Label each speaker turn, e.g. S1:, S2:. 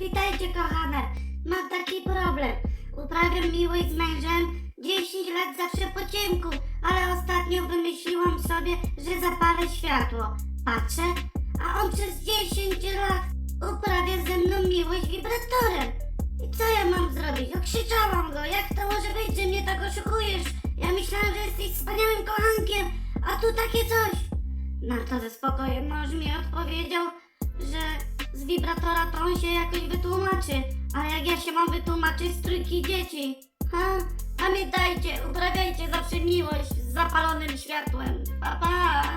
S1: Witajcie kochane. Mam taki problem. Uprawiam miłość z mężem 10 lat zawsze po ciemku, ale ostatnio wymyśliłam sobie, że zapalę światło. Patrzę, a on przez 10 lat uprawia ze mną miłość wibratorem. I co ja mam zrobić? Okrzyczałam go. Jak to może być, że mnie tak oszukujesz? Ja myślałam, że jesteś wspaniałym kochankiem, a tu takie coś. Na to ze spokojem mąż mi odpowiedział, wibratora to on się jakoś wytłumaczy, ale jak ja się mam wytłumaczyć z trójki dzieci? Ha? Pamiętajcie, uprawiajcie zawsze miłość z zapalonym światłem. Pa, pa!